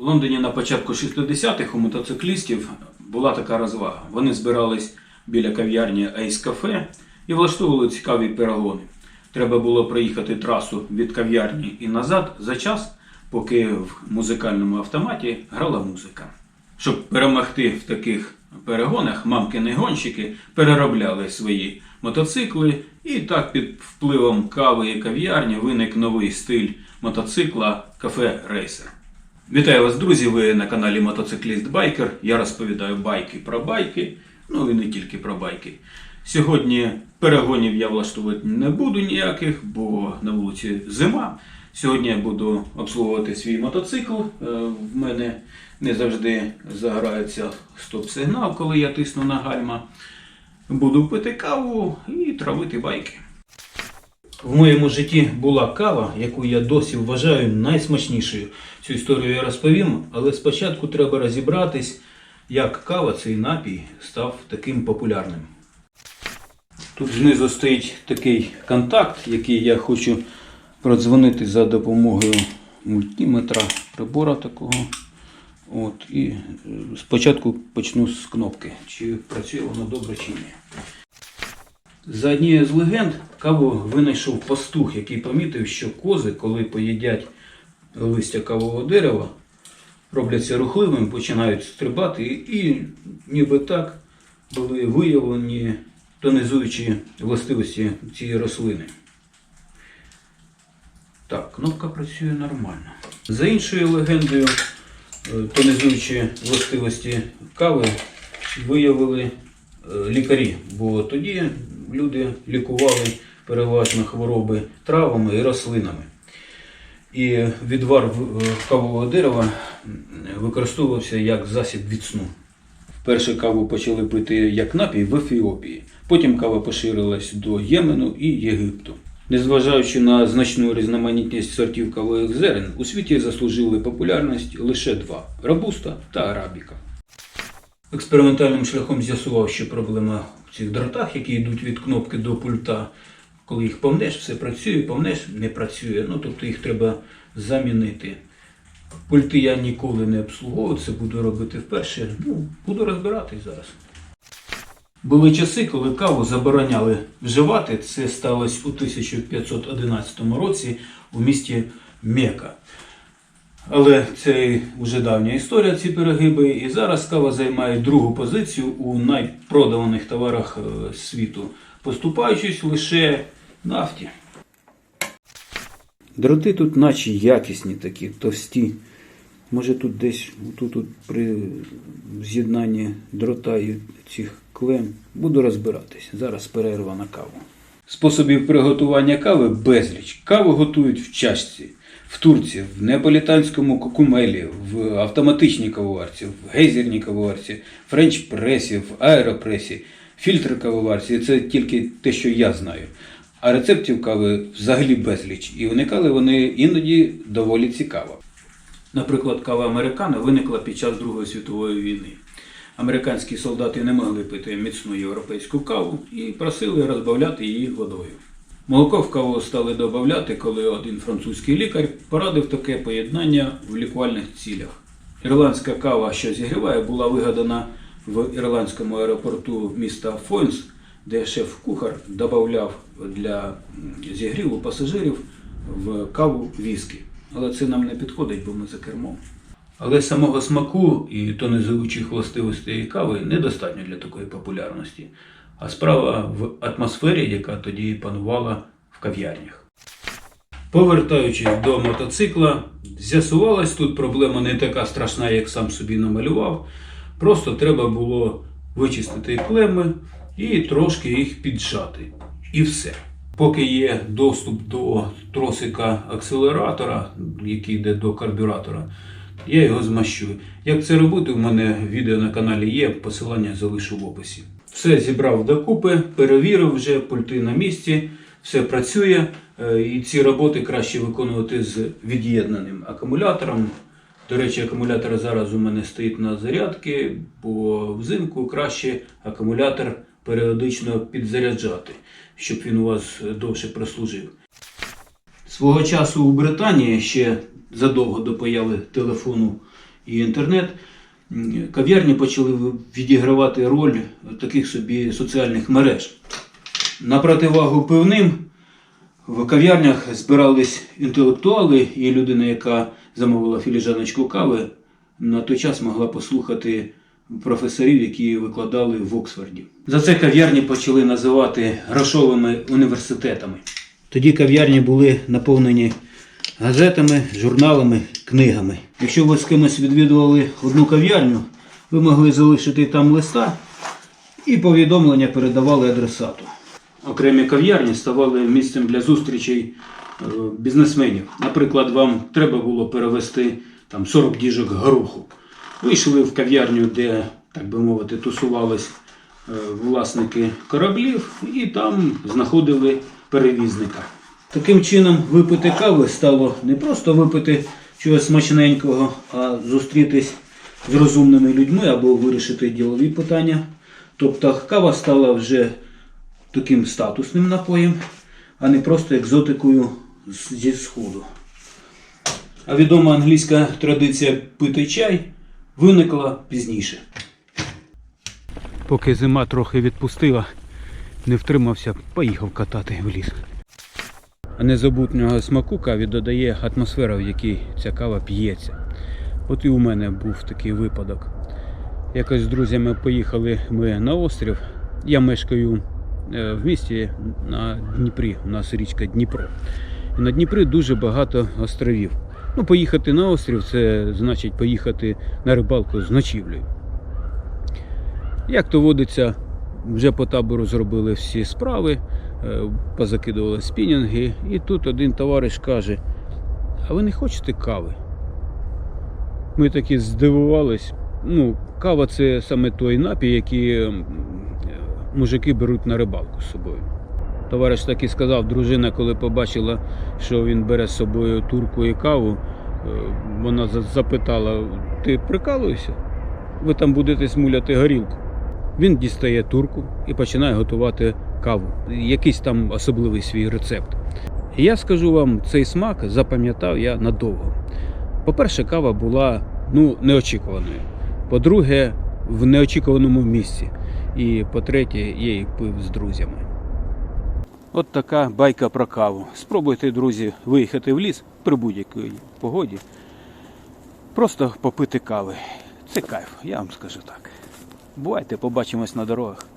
В Лондоні на початку 60-х у мотоциклістів була така розвага. Вони збирались біля кав'ярні Ace Cafe і влаштовували цікаві перегони. Треба було проїхати трасу від кав'ярні і назад за час, поки в музикальному автоматі грала музика. Щоб перемогти в таких перегонах, мамкини гонщики переробляли свої мотоцикли, і так під впливом кави і кав'ярні виник новий стиль мотоцикла кафе Рейсер. Вітаю вас, друзі! Ви на каналі Мотоцикліст Байкер. Я розповідаю байки про байки, ну і не тільки про байки. Сьогодні перегонів я влаштовувати не буду ніяких, бо на вулиці зима. Сьогодні я буду обслуговувати свій мотоцикл. Е, В мене не завжди заграється стоп-сигнал, коли я тисну на гальма. Буду пити каву і травити байки. В моєму житті була кава, яку я досі вважаю найсмачнішою. Цю історію я розповім, але спочатку треба розібратись, як кава цей напій став таким популярним. Тут знизу стоїть такий контакт, який я хочу продзвонити за допомогою мультиметра, прибора такого. От, і е, спочатку почну з кнопки, чи працює воно добре чи ні. За однією з легенд каву винайшов пастух, який помітив, що кози, коли поїдять листя кавового дерева, робляться рухливими, починають стрибати, і ніби так були виявлені тонізуючі властивості цієї рослини. Так, кнопка працює нормально. За іншою легендою, е, тонізуючі властивості кави виявили е, лікарі, бо тоді люди лікували переважно хвороби травами і рослинами. І відвар е, кавового дерева використовувався як засіб від сну. Вперше каву почали пити як напій в Ефіопії. Потім кава поширилась до Ємену і Єгипту. Незважаючи на значну різноманітність сортів кавових зерен, у світі заслужили популярність лише два робуста та арабіка. Експериментальним шляхом з'ясував, що проблема в цих дротах, які йдуть від кнопки до пульта. Коли їх повнеш, все працює, повнеш, не працює. Ну, тобто їх треба замінити. Пульти я ніколи не обслуговував, це буду робити вперше. Ну, буду розбиратись зараз. Були часи, коли каву забороняли вживати. Це сталося у 1511 році у місті Мека. Але це вже давня історія, ці перегиби. І зараз кава займає другу позицію у найпродаваних товарах е, світу, поступаючись лише нафті. Дроти тут наче якісні такі, товсті. Може тут десь тут, тут при з'єднанні дрота і цих клем буду розбиратись. Зараз перерва на каву. Способів приготування кави безліч. Каву готують в чашці, в турці, в неаполітанському кокумелі, в автоматичній кавоварці, в гейзерній кавоварці, френч-пресі, в аеропресі, фільтр кавоварці. Це тільки те, що я знаю. А рецептів кави взагалі безліч, і уникали вони іноді доволі цікаво. Наприклад, кава американо виникла під час Другої світової війни. Американські солдати не могли пити міцну європейську каву і просили розбавляти її водою. Молоко в каву стали додавати, коли один французький лікар порадив таке поєднання в лікувальних цілях. Ірландська кава, що зігріває, була вигадана в ірландському аеропорту міста Фойнс, де шеф-кухар додавав для зігріву пасажирів в каву віскі. Але це нам не підходить, бо ми за кермом. Але самого смаку і тонизуючих властивостей кави недостатньо для такої популярності. А справа в атмосфері, яка тоді панувала в кав'ярнях. Повертаючись до мотоцикла, з'ясувалась тут проблема не така страшна, як сам собі намалював. Просто треба було вичистити клеми і трошки їх піджати. І все. Поки є доступ до тросика акселератора, який йде до карбюратора, я його змащую. Як це робити, у мене відео на каналі є, посилання залишу в описі. Все зібрав докупи, перевірив вже пульти на місці, все працює. Е, І ці роботи краще виконувати з від'єднаним акумулятором. До речі, акумулятор зараз у мене стоїть на зарядки, бо взимку краще акумулятор періодично підзаряджати, щоб він у вас довше прослужив. Свого часу у Британії ще задовго до появи телефону і інтернет, кав'ярні почали відігравати роль таких собі соціальних мереж. На противагу пивним в кав'ярнях збирались інтелектуали, і людина, яка замовила філіжаночку кави, на той час могла послухати професорів, які викладали в Оксфорді. За це кав'ярні почали називати грошовими університетами. Тоді кав'ярні були наповнені газетами, журналами, книгами. Якщо ви з кимось відвідували одну кав'ярню, ви могли залишити там листа і повідомлення передавали адресату. Окремі кав'ярні ставали місцем для зустрічей е, бізнесменів. Наприклад, вам треба було перевезти там 40 діжок гороху. Ви йшли в кав'ярню, де, так би мовити, тусувались е, власники кораблів, і там знаходили перевізника. Таким чином, випити кави стало не просто випити чогось смачненького, а зустрітись з розумними людьми або вирішити ділові питання. Тобто кава стала вже таким статусним напоєм, а не просто екзотикою зі сходу. А відома англійська традиція пити чай виникла пізніше. Поки зима трохи відпустила, не втримався, поїхав катати в ліс. Незабутнього смаку каві додає атмосфера, в якій ця кава п'ється. От і у мене був такий випадок. Якось з друзями поїхали ми на острів. Я мешкаю е, в місті на Дніпрі. У нас річка Дніпро. І на Дніпрі дуже багато островів. Ну, поїхати на острів це значить поїхати на рибалку з ночівлею. Як то водиться, вже по табору зробили всі справи, позакидували спінінги, і тут один товариш каже: А ви не хочете кави? Ми такі здивувались. Ну, кава це саме той напій, який е, мужики беруть на рибалку з собою. Товариш так і сказав, дружина, коли побачила, що він бере з собою турку і каву, е, вона запитала: ти прикалуєшся? Ви там будете смуляти горілку. Він дістає турку і починає готувати каву. Якийсь там особливий свій рецепт. Я скажу вам, цей смак запам'ятав я надовго. По-перше, кава була ну, неочікуваною. По-друге, в неочікуваному місці. І по-третє, я її пив з друзями. От така байка про каву. Спробуйте, друзі, виїхати в ліс при будь-якій погоді. Просто попити кави. Це кайф, я вам скажу так. Бувайте, побачимось на дорогах.